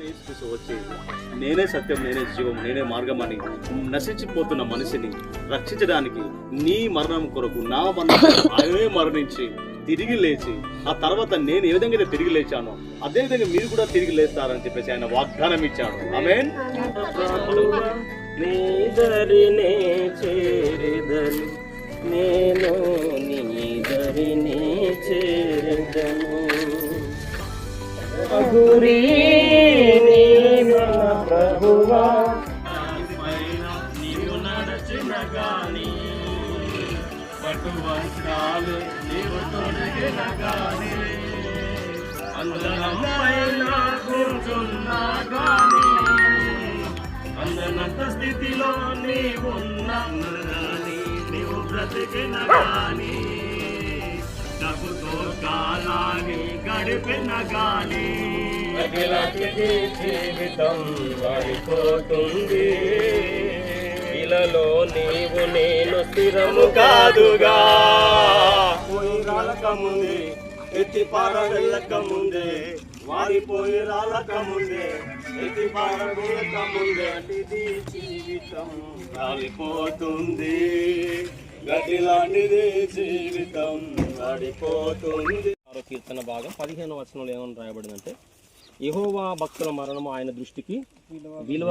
యేసుక్రీస్తు వచ్చి నేనే సత్యం నేనే జీవం నేనే మార్గం అని నశించిపోతున్న మనిషిని రక్షించడానికి నీ మరణం కొరకు నా మరణం ఆయనే మరణించి తిరిగి లేచి ఆ తర్వాత నేను ఏ విధంగా అయితే తిరిగి లేచానో అదే విధంగా మీరు కూడా తిరిగి లేస్తారని చెప్పేసి ఆయన వాగ్దానం ఇచ్చాడు. ఆమేన్ నీదరినే చేరిదను నేను నీదరినే చేరిదను. గురి నీ మన ప్రభువా నీవు నడచిన గాని పటు వస్త్రాలు నీవు తొడిగిన గాని కూర్చున్నా గాని అందనంత స్థితిలో నీవున్నా గాని నీవు బ్రతికిన గాని డబ్బుతో కాలాన్ని గడిపిన గాని. అఖిలకి జీవితం మారిపోతుంది ఇలలో నీవు నేను స్థిరము కాదుగా. పోయి రాలక ముందే ఎత్తి పార వెళ్ళక ముందే వారిపోయి రాలక ముందే ఎత్తి పార వెళ్ళక ముందే అతిథి జీవితం రాలిపోతుంది. గది లాంటిది జీవితం పడిపోతుంది కీర్తన భాగం పదిహేను వచనంలో ఏమని రాయబడిందంటే యెహోవా భక్తుల మరణం ఆయన దృష్టికి విలువ.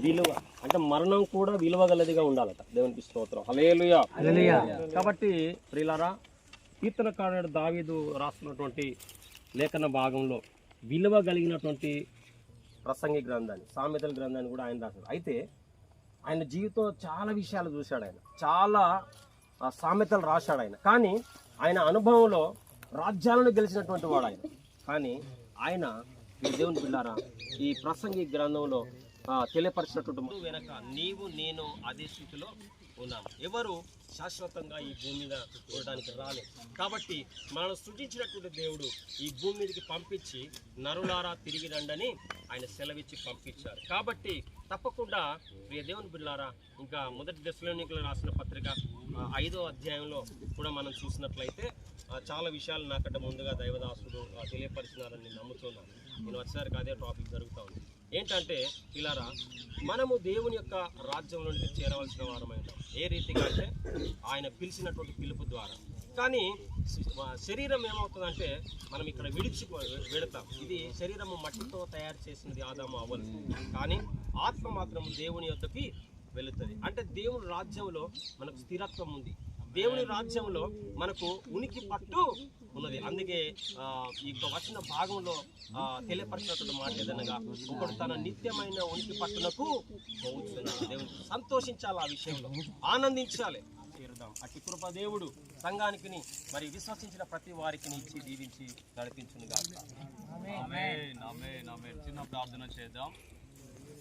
విలువ. అంటే మరణం కూడా విలువ గలదిగా ఉండాలట. దేవునికి స్తోత్రం. హలేలుయా కాబట్టి ప్రియులారా కీర్తనకారుడు దావీదు రాస్తున్నటువంటి లేఖన భాగంలో విలువ కలిగినటువంటి ప్రసంగి గ్రంథాన్ని సామెతల గ్రంథాన్ని కూడా ఆయన రాశాడు. అయితే ఆయన జీవితం చాలా విషయాలు చూశాడు ఆయన. చాలా సామెతలు రాశాడు ఆయన. కానీ ఆయన అనుభవంలో రాజ్యాలను గెలిచినటువంటి వాడు ఆయన. కానీ ఆయన ఈ దేవుని పిల్లారా ఈ ప్రసంగి గ్రంథంలో తెలియపరిచినటువంటి వెనక నీవు నేను అదే స్థితిలో ఉన్నాము. ఎవరు శాశ్వతంగా ఈ భూమి మీద ఉండడానికి రాలేదు. కాబట్టి మనల్ని సృజించినటువంటి దేవుడు ఈ భూమి మీదకి పంపించి నరులారా తిరిగి రండని ఆయన సెలవిచ్చి పంపించారు. కాబట్టి తప్పకుండా ప్రియ దేవుని బిళ్ళారా ఇంకా మొదటి దశలోనికలు రాసిన పత్రిక ఐదో అధ్యాయంలో కూడా మనం చూసినట్లయితే చాలా విషయాలు నాకంటే ముందుగా దైవదాసుడు తెలియపరిచినారని నమ్ముతున్నాను. నేను వచ్చేసరికి అదే టాపిక్ జరుగుతూ ఉంది. ఏంటంటే ఇలారా మనము దేవుని యొక్క రాజ్యంలోనికి చేరవలసిన వారమై ఏ రీతిగా అంటే ఆయన పిలిచినటువంటి పిలుపు ద్వారా. కానీ శరీరం ఏమవుతుందంటే మనం ఇక్కడ విడిచి విడతాం. ఇది శరీరము మట్టితో తయారు చేసినది ఆదాము అవ్వదు. కానీ ఆత్మ మాత్రం దేవుని యొద్దకి వెళుతుంది. అంటే దేవుని రాజ్యంలో మనకు స్థిరత్వం ఉంది. దేవుని రాజ్యంలో మనకు ఉనికి పట్టు ఉన్నది. అందుకే ఈ యొక్క వచ్చిన భాగంలో ఆ, తెలియపరిచినటువంటి మాట ఏదనగా ఒకడు తన నిత్యమైన ఉనికి పట్టునకు పోవచ్చున్నాడు దేవునికి సంతోషించాలి ఆ విషయంలో. ఆనందించాలి. చేరుదాం అట్టి కృప దేవుడు సంఘానికి మరి విశ్వసించిన ప్రతి వారికి ఇచ్చి దీవించి నడిపించును చిన్న ప్రార్థన చేద్దాం.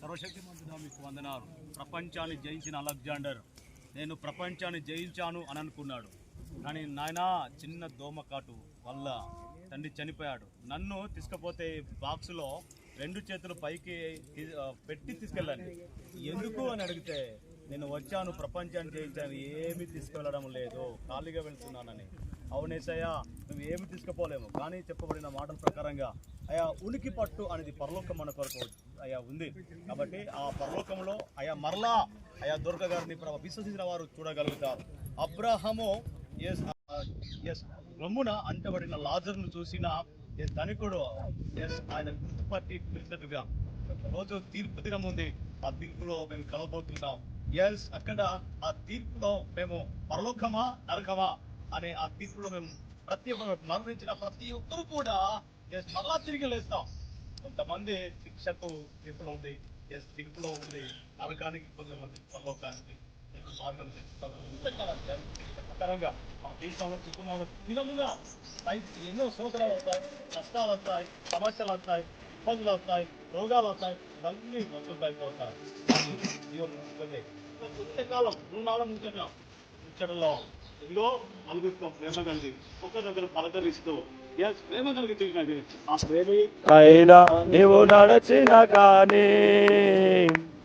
సర్వశక్తి మంత్రి మీకు వందనాలు. ప్రపంచాన్ని జయించిన అలెగ్జాండర్. నేను ప్రపంచాన్ని జయించాను అని అనుకున్నాడు. కానీ నాయన చిన్న దోమకాటు వల్ల తండ్రి చనిపోయాడు. నన్ను తీసుకపోతే బాక్సులో రెండు చేతులు పైకి పెట్టి తీసుకెళ్ళండి. ఎందుకు అని అడిగితే నేను వచ్చాను ప్రపంచాన్ని జయించాను ఏమీ తీసుకెళ్ళడం లేదు ఖాళీగా వెళ్తున్నానని. అవునేసయ్యా నువ్వు ఏమి తీసుకుపోలేము కానీ చెప్పబడిన మాటల ప్రకారంగా అయా ఉనికి పట్టు అనేది పరలోకం మన కొరకు అయా ఉంది. కాబట్టి ఆ పరలోకంలో అయా మరలా అయా దుర్గ గారిని విశ్వసించిన వారు చూడగలుగుతారు. అబ్రహము ఎస్ ఎస్ రమ్మున అంటబడిన లాజర్ను చూసిన ఎస్ ధనికుడు ఎస్ ఆయన గుర్తుపట్టి పిలిచినట్టుగా రోజు తీర్పు దినం ఉంది. ఆ తీర్పులో మేము కలబోతున్నాం ఎస్ అక్కడ ఆ తీర్పులో మేము పరలోకమా నరకమా అనే ఆ తీర్పులో మేము ప్రతి ఒక్క మరణించిన ప్రతి ఒక్కరు కూడా ఎస్ మరలా తిరిగి లేస్తాం. కొంతమంది శిక్షకు తీర్పులో ఉంది ఎస్ తీర్పులో ఉంది నరకానికి కొంతమంది పరలోకానికి మార్గం చేస్తారు. ఇంతకాలం ప్రకారంగా ఆ దేశంలో కుటుంబంలో దినముగా ఎన్నో సోదరాలు వస్తాయి కష్టాలు వస్తాయి సమస్యలు వస్తాయి ఇబ్బందులు వస్తాయి రోగాలు వస్తాయి ఇవన్నీ వస్తుంటాయి పోతాయి జీవనం ఉంటుంది. ఇంతకాలం ఉన్నాళ్ళ ముంచున్నాం ముచ్చటలో ఇదిగో నలుగురితో ప్రేమ కలిగి ఒకరినొకరు పలకరిస్తూ అయినా నీవు నడచిన కానీ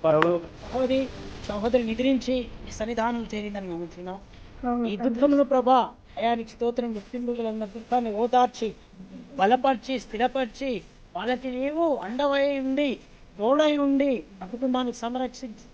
సహోదరి సహోదరి నిద్రించి సన్నిధానం చేరిందని నమ్ముతున్నాం ఈ దుఃఖమును ప్రభా అయానికి స్తోత్రం గుర్తింపులందరూ దుఃఖాన్ని ఓదార్చి బలపరిచి స్థిరపరిచి వాళ్ళకి నీవు అండవై ఉండి తోడై ఉండి ఆ కుటుంబాన్ని సంరక్షించి